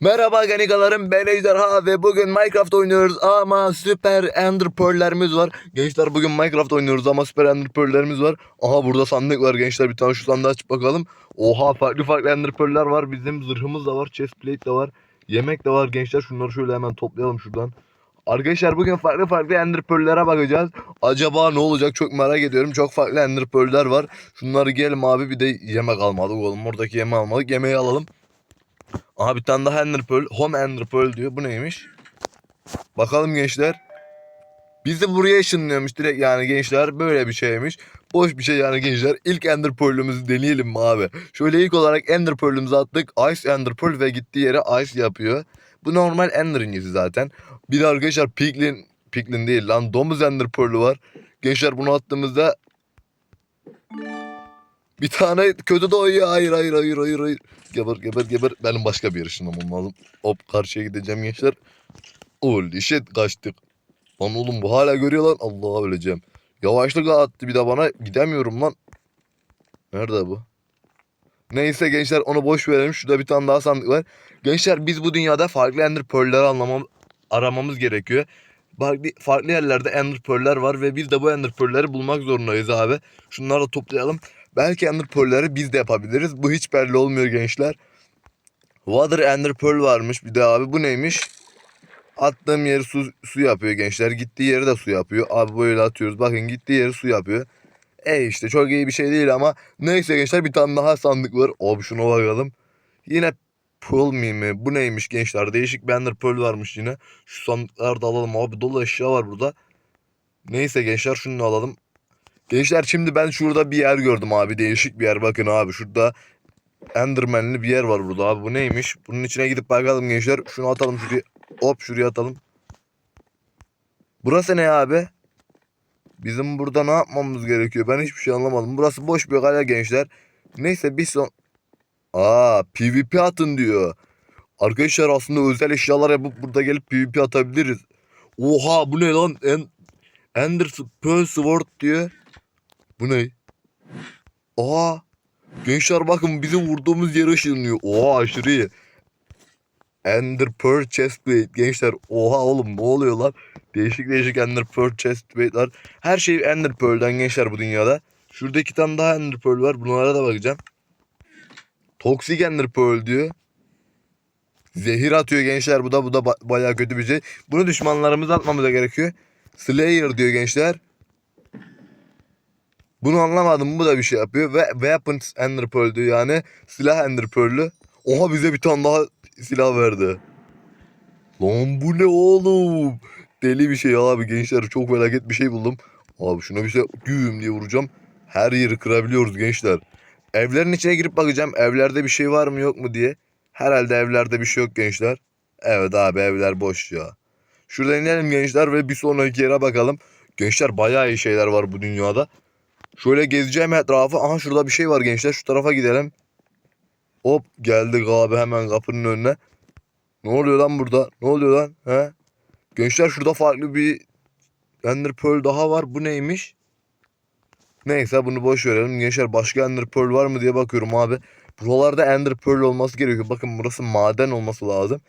Merhaba ganigalarım ben Ejderha ve bugün Minecraft oynuyoruz ama süper ender pearl'lerimiz var. Gençler bugün Minecraft oynuyoruz ama süper ender pearl'lerimiz var. Aha burada sandık var gençler bir tane şu sandığı açıp bakalım. Oha farklı farklı ender pearl'ler var bizim zırhımız da var chest plate de var. Yemek de var gençler şunları şöyle hemen toplayalım şuradan. Arkadaşlar bugün farklı farklı ender pearl'lere bakacağız. Acaba ne olacak çok merak ediyorum. Çok farklı ender pearl'ler var. Şunları giyelim abi bir de yemek almadık oğlum. Oradaki yemeği almadık. Yemeği alalım. Aha bir tane daha Ender Pearl. Home Ender Pearl diyor. Bu neymiş? Bakalım gençler. Biz de buraya ışınlıyormuş direkt yani gençler. Böyle bir şeymiş. Boş bir şey yani gençler. İlk Ender Pearl'ümüzü deneyelim mi abi? Şöyle ilk olarak Ender Pearl'ümüzü attık. Ice Ender Pearl ve gittiği yere Ice yapıyor. Bu normal Ender incisi zaten. Bir de arkadaşlar Piglin, Piglin değil lan Domuz Ender Pearl'ü var. Gençler bunu attığımızda bir tane kötü doğuyor. Hayır hayır hayır hayır hayır. Geber geber geber. Benim başka bir ışınlamam lazım. Hop karşıya gideceğim gençler. Holy shit kaçtık. Lan oğlum bu hala görüyor lan. Allah'a öleceğim. Yavaşlık attı bir de bana. Gidemiyorum lan. Nerede bu? Neyse gençler onu boş verelim. Şurada bir tane daha sandık var. Gençler biz bu dünyada farklı Ender Pearl'leri anlamam, aramamız gerekiyor. Farklı, farklı yerlerde Ender Pearl'ler var ve biz de bu Ender Pearl'leri bulmak zorundayız abi. Şunları da toplayalım. Belki Ender Pearl'leri biz de yapabiliriz. Bu hiç belli olmuyor gençler. Water Ender Pearl varmış bir de abi. Bu neymiş? Attığım yeri su, su yapıyor gençler. Gittiği yeri de su yapıyor. Abi böyle atıyoruz. Bakın gittiği yeri su yapıyor. E işte çok iyi bir şey değil ama. Neyse gençler bir tane daha sandık var. Abi şuna bakalım. Yine Pearl mi mi? Bu neymiş gençler? Değişik bir Ender Pearl varmış yine. Şu sandıkları da alalım abi. Dolu eşya var burada. Neyse gençler şunu alalım. Gençler şimdi ben şurada bir yer gördüm abi. Değişik bir yer. Bakın abi şurada Enderman'li bir yer var burada abi. Bu neymiş? Bunun içine gidip bakalım gençler. Şunu atalım şuraya. Hop şuraya atalım. Burası ne abi? Bizim burada ne yapmamız gerekiyor? Ben hiçbir şey anlamadım. Burası boş bir kale gençler. Neyse bir son... Aa PvP atın diyor. Arkadaşlar aslında özel eşyalar yapıp burada gelip PvP atabiliriz. Oha bu ne lan? En Ender Pearl Sword diyor. Bu ne? Aa. Gençler bakın bizim vurduğumuz yer ışınlıyor. Oha aşırı iyi. Ender Pearl Chestplate. Gençler oha oğlum ne oluyor lan? Değişik değişik Ender Pearl Chestplate'lar. Her şey Ender Pearl'den gençler bu dünyada. Şurada iki tane daha Ender Pearl var. Bunlara da bakacağım. Toxic Ender Pearl diyor. Zehir atıyor gençler bu da bu da ba- bayağı kötü bir şey. Bunu düşmanlarımıza atmamıza gerekiyor. Slayer diyor gençler. Bunu anlamadım. Bu da bir şey yapıyor. Ve Weapons Ender Pearl diyor yani. Silah Ender Pearl'ü. Oha bize bir tane daha silah verdi. Lan bu ne oğlum? Deli bir şey abi gençler. Çok felaket bir şey buldum. Abi şuna bir şey güm diye vuracağım. Her yeri kırabiliyoruz gençler. Evlerin içine girip bakacağım. Evlerde bir şey var mı yok mu diye. Herhalde evlerde bir şey yok gençler. Evet abi evler boş ya. Şurada inelim gençler ve bir sonraki yere bakalım. Gençler bayağı iyi şeyler var bu dünyada. Şöyle gezeceğim etrafı. Aha şurada bir şey var gençler. Şu tarafa gidelim. Hop geldik abi hemen kapının önüne. Ne oluyor lan burada? Ne oluyor lan? He? Gençler şurada farklı bir Ender Pearl daha var. Bu neymiş? Neyse bunu boş verelim. Gençler başka Ender Pearl var mı diye bakıyorum abi. Buralarda Ender Pearl olması gerekiyor. Bakın burası maden olması lazım.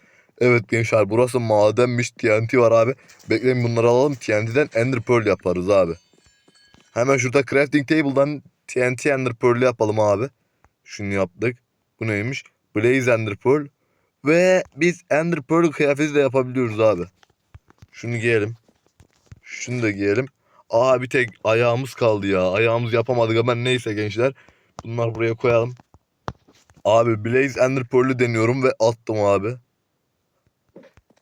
Evet gençler burası madenmiş. TNT var abi. Bekleyin bunları alalım. TNT'den Ender Pearl yaparız abi. Hemen şurada crafting table'dan TNT Ender Pearl yapalım abi. Şunu yaptık. Bu neymiş? Blaze Ender Pearl. Ve biz Ender Pearl kıyafeti de yapabiliyoruz abi. Şunu giyelim. Şunu da giyelim. Aa bir tek ayağımız kaldı ya. Ayağımız yapamadık ama neyse gençler. Bunlar buraya koyalım. Abi Blaze Ender Pearl'ü deniyorum ve attım abi.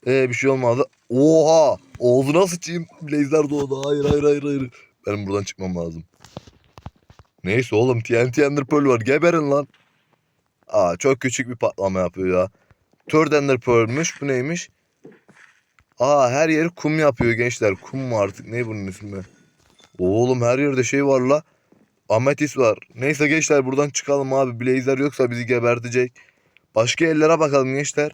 Ee bir şey olmadı. Oha! Ağzına sıçayım. Blaze'ler doğdu. Hayır hayır hayır hayır. Benim buradan çıkmam lazım. Neyse oğlum TNT Ender var. Geberin lan. Aa çok küçük bir patlama yapıyor ya. Third Ender Pearl'müş. Bu neymiş? Aa her yeri kum yapıyor gençler. Kum mu artık? Ne bunun ismi? Oğlum her yerde şey var la. Ametis var. Neyse gençler buradan çıkalım abi. Blazer yoksa bizi gebertecek. Başka yerlere bakalım gençler.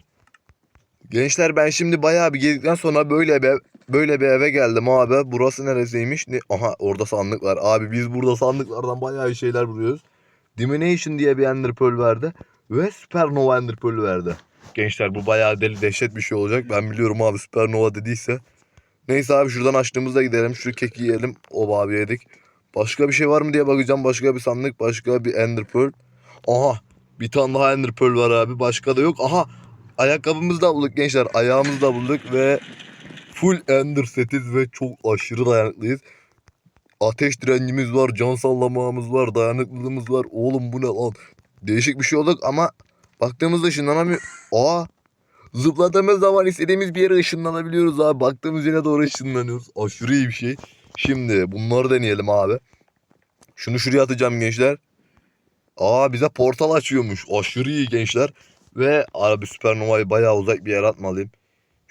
Gençler ben şimdi bayağı bir gezdikten sonra böyle bir böyle bir eve geldim abi. Burası neresiymiş? Ne? Aha orada sandık var. Abi biz burada sandıklardan bayağı iyi şeyler buluyoruz. Dimination diye bir Ender Pearl verdi. Ve Supernova Ender Pearl verdi. Gençler bu bayağı deli dehşet bir şey olacak. Ben biliyorum abi süpernova dediyse. Neyse abi şuradan açtığımızda gidelim. Şu keki yiyelim. O abi yedik. Başka bir şey var mı diye bakacağım. Başka bir sandık. Başka bir ender. Aha. Bir tane daha ender var abi. Başka da yok. Aha. Ayakkabımızı da bulduk gençler. Ayağımızı da bulduk ve full ender setiz ve çok aşırı dayanıklıyız. Ateş direncimiz var, can sallamamız var, dayanıklılığımız var. Oğlum bu ne lan? Değişik bir şey olduk ama baktığımızda ışınlanamıyor. Aa! Zıpladığımız zaman istediğimiz bir yere ışınlanabiliyoruz abi. Baktığımız yere doğru ışınlanıyoruz. Aşırı iyi bir şey. Şimdi bunları deneyelim abi. Şunu şuraya atacağım gençler. Aa bize portal açıyormuş. Aşırı iyi gençler. Ve abi süpernovayı bayağı uzak bir yere atmalıyım.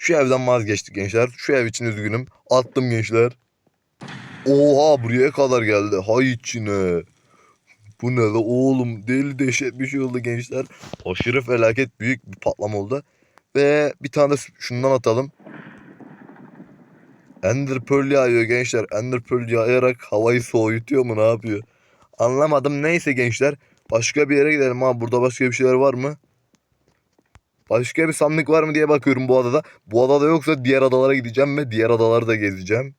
Şu evden vazgeçtik gençler. Şu ev için üzgünüm. Attım gençler. Oha buraya kadar geldi. Hay içine. Bu ne la oğlum deli dehşet bir şey oldu gençler. Aşırı felaket büyük bir patlama oldu. Ve bir tane de şundan atalım. Ender Pearl yağıyor gençler. Ender Pearl yağarak havayı soğutuyor mu ne yapıyor? Anlamadım. Neyse gençler. Başka bir yere gidelim ha. Burada başka bir şeyler var mı? Başka bir sandık var mı diye bakıyorum bu adada. Bu adada yoksa diğer adalara gideceğim ve diğer adaları da gezeceğim.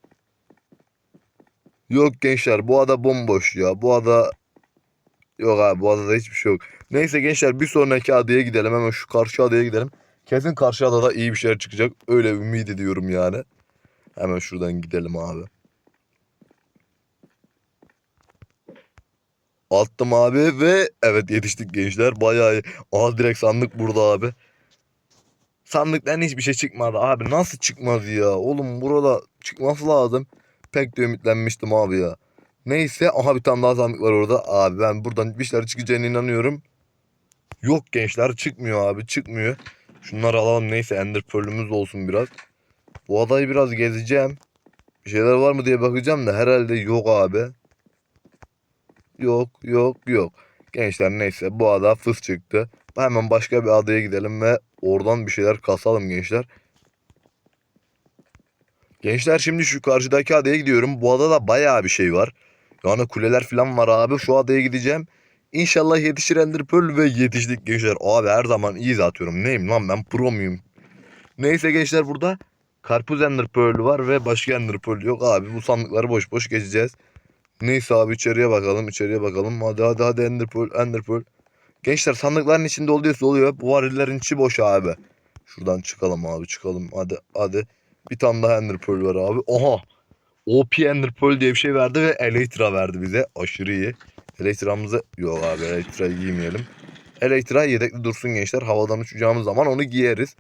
Yok gençler bu ada bomboş ya. Bu ada yok abi bu adada hiçbir şey yok. Neyse gençler bir sonraki adaya gidelim. Hemen şu karşı adaya gidelim. Kesin karşı adada iyi bir şeyler çıkacak. Öyle ümit ediyorum yani. Hemen şuradan gidelim abi. Attım abi ve evet yetiştik gençler. Bayağı iyi. Aha direkt sandık burada abi. Sandıktan hiçbir şey çıkmadı abi. Nasıl çıkmaz ya? Oğlum burada çıkması lazım. Pek de ümitlenmiştim abi ya. Neyse aha bir tane daha sandık var orada. Abi ben buradan bir şeyler çıkacağına inanıyorum. Yok gençler çıkmıyor abi çıkmıyor. Şunları alalım neyse ender pearl'ümüz olsun biraz. Bu adayı biraz gezeceğim. Bir şeyler var mı diye bakacağım da herhalde yok abi. Yok yok yok. Gençler neyse bu ada fıs çıktı. Hemen başka bir adaya gidelim ve oradan bir şeyler kasalım gençler. Gençler şimdi şu karşıdaki adaya gidiyorum. Bu adada bayağı bir şey var. Yani kuleler falan var abi. Şu adaya gideceğim. İnşallah yetişir Ender Pearl ve yetiştik gençler. Abi her zaman iyi atıyorum. Neyim lan ben pro muyum? Neyse gençler burada Karpuz Ender Pearl var ve başka Ender Pearl yok. Abi bu sandıkları boş boş geçeceğiz. Neyse abi içeriye bakalım içeriye bakalım. Hadi hadi hadi Ender Pearl Ender Pearl. Gençler sandıkların içinde oluyorsa oluyor. Bu varillerin içi boş abi. Şuradan çıkalım abi çıkalım. Hadi hadi. Bir tane daha Ender Pearl var abi. Oha. OP Ender Pearl diye bir şey verdi ve Elytra verdi bize. Aşırı iyi. Elytra'mızı... Yok abi Elytra'yı giymeyelim. Elytra yedekli dursun gençler. Havadan uçacağımız zaman onu giyeriz.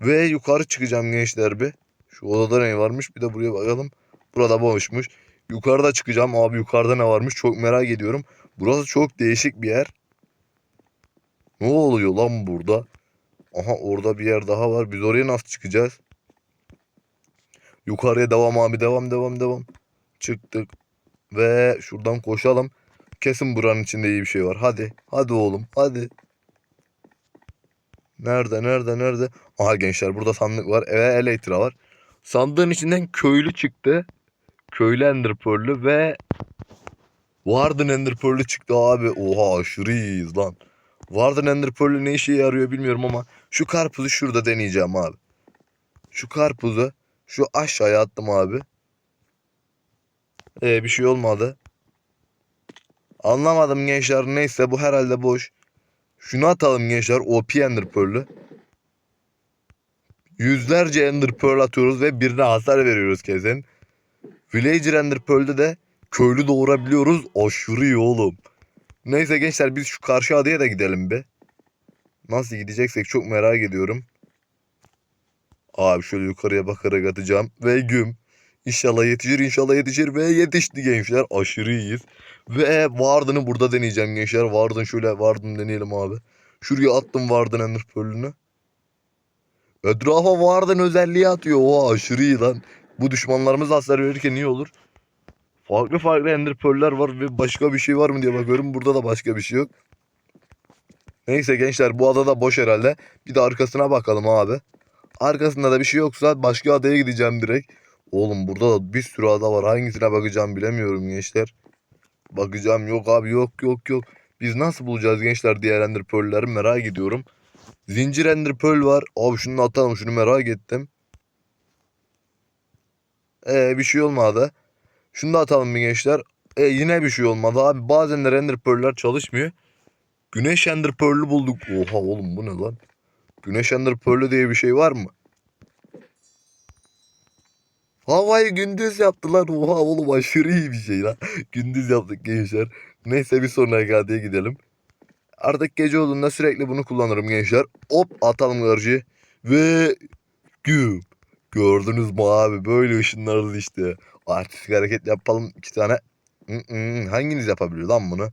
Ve yukarı çıkacağım gençler bir. Şu odada ne varmış bir de buraya bakalım. Burada boşmuş. Yukarıda çıkacağım. Abi yukarıda ne varmış çok merak ediyorum. Burası çok değişik bir yer. Ne oluyor lan burada? Aha orada bir yer daha var. Biz oraya nasıl çıkacağız? Yukarıya devam abi devam devam devam. Çıktık. Ve şuradan koşalım. Kesin buranın içinde iyi bir şey var. Hadi. Hadi oğlum. Hadi. Nerede nerede nerede? Aha gençler burada sandık var. Eve elektra var. Sandığın içinden köylü çıktı. Köylü Ender Pearl'ü ve Warden Ender Pearl'ü çıktı abi. Oha aşırı iyiyiz lan. Warden Ender Pearl'ü ne işe yarıyor bilmiyorum ama şu karpuzu şurada deneyeceğim abi. Şu karpuzu şu aşağıya attım abi. Ee, bir şey olmadı. Anlamadım gençler. Neyse bu herhalde boş. Şunu atalım gençler. OP Ender Pearl'ü. Yüzlerce Ender Pearl atıyoruz ve birine hasar veriyoruz kesin. Villager Ender Pearl'de de köylü doğurabiliyoruz. Aşırı iyi oğlum. Neyse gençler biz şu karşı adaya da gidelim be. Nasıl gideceksek çok merak ediyorum. Abi şöyle yukarıya bakarak atacağım. Ve güm. İnşallah yetişir inşallah yetişir ve yetişti gençler. Aşırı iyiyiz. Ve Warden'ı burada deneyeceğim gençler. Warden şöyle Warden deneyelim abi. Şuraya attım Warden Ender Pearl'ünü. Etrafa Warden özelliği atıyor. Oha aşırı iyi lan. Bu düşmanlarımız hasar verirken iyi olur. Farklı farklı Ender Pearl'ler var ve başka bir şey var mı diye bakıyorum. Burada da başka bir şey yok. Neyse gençler bu adada boş herhalde. Bir de arkasına bakalım abi. Arkasında da bir şey yoksa başka adaya gideceğim direkt. Oğlum burada da bir sürü ada var. Hangisine bakacağım bilemiyorum gençler. Bakacağım yok abi yok yok yok. Biz nasıl bulacağız gençler diğer Ender Pearl'leri merak ediyorum. Zincir Ender Pearl var. Abi şunu da atalım şunu merak ettim. Ee bir şey olmadı. Şunu da atalım bir gençler. E yine bir şey olmadı abi. Bazen de Ender Pearl'ler çalışmıyor. Güneş Ender Pearl'ü bulduk. Oha oğlum bu ne lan? Güneş Ender Pearl'ü diye bir şey var mı? Havayı gündüz yaptılar. Oha oğlum aşırı iyi bir şey lan. gündüz yaptık gençler. Neyse bir sonraki adaya gidelim. Artık gece olduğunda sürekli bunu kullanırım gençler. Hop atalım garjı. Ve güm. Gördünüz mü abi böyle ışınlarız işte. Artistik hareket yapalım iki tane. Hanginiz yapabiliyor lan bunu?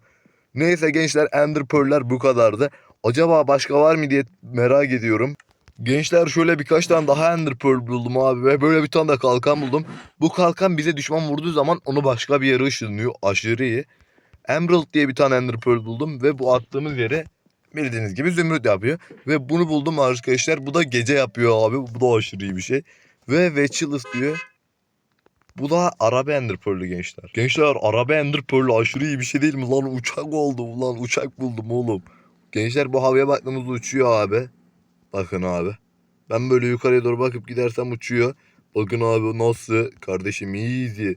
Neyse gençler Ender bu kadardı. Acaba başka var mı diye merak ediyorum. Gençler şöyle birkaç tane daha Ender buldum abi ve böyle bir tane de kalkan buldum. Bu kalkan bize düşman vurduğu zaman onu başka bir yere ışınlıyor. Aşırı iyi. Emerald diye bir tane Ender buldum ve bu attığımız yere bildiğiniz gibi zümrüt yapıyor. Ve bunu buldum arkadaşlar. Bu da gece yapıyor abi. Bu da aşırı iyi bir şey. Ve Wetchilus diyor. Bu da araba Ender gençler. Gençler araba Ender aşırı iyi bir şey değil mi lan? Uçak oldu lan uçak buldum oğlum. Gençler bu havaya baktığımızda uçuyor abi. Bakın abi. Ben böyle yukarıya doğru bakıp gidersem uçuyor. Bakın abi nasıl? Kardeşim easy.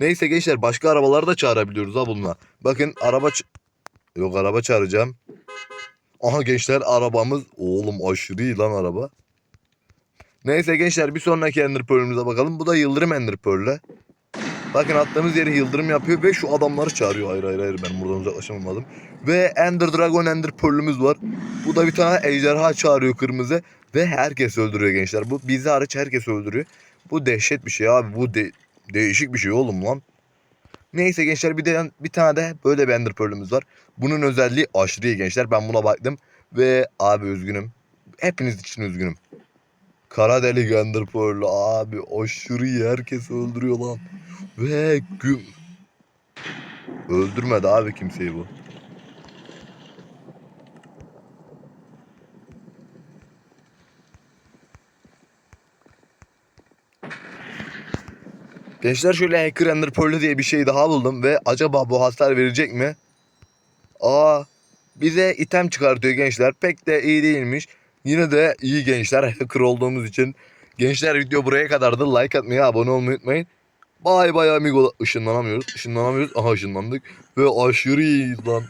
Neyse gençler başka arabaları da çağırabiliyoruz ha bununla. Bakın araba Yok araba çağıracağım. Aha gençler arabamız. Oğlum aşırı iyi lan araba. Neyse gençler bir sonraki Ender Pearl'ümüze bakalım. Bu da Yıldırım Ender Pearl'ü. Bakın attığımız yeri yıldırım yapıyor ve şu adamları çağırıyor. Hayır hayır hayır ben buradan uzaklaşamadım. Ve Ender Dragon Ender Pearl'ümüz var. Bu da bir tane ejderha çağırıyor kırmızı. Ve herkes öldürüyor gençler. Bu bizi hariç herkes öldürüyor. Bu dehşet bir şey abi. Bu de- değişik bir şey oğlum lan. Neyse gençler bir de bir tane de böyle bir Ender Pearl'ümüz var. Bunun özelliği aşırı iyi gençler. Ben buna baktım. Ve abi üzgünüm. Hepiniz için üzgünüm. Kara delik Ender Pearl'ü abi aşırı iyi. Herkes öldürüyor lan. Ve güm. Öldürmedi abi kimseyi bu. Gençler şöyle Hacker Ender Pearl'ü diye bir şey daha buldum ve acaba bu hasar verecek mi? Aa bize item çıkartıyor gençler. Pek de iyi değilmiş. Yine de iyi gençler hacker olduğumuz için. Gençler video buraya kadardı. Like atmayı, abone olmayı unutmayın. Bay bay amigo. Işınlanamıyoruz. Işınlanamıyoruz. Aha ışınlandık. Ve aşırı iyiyiz lan.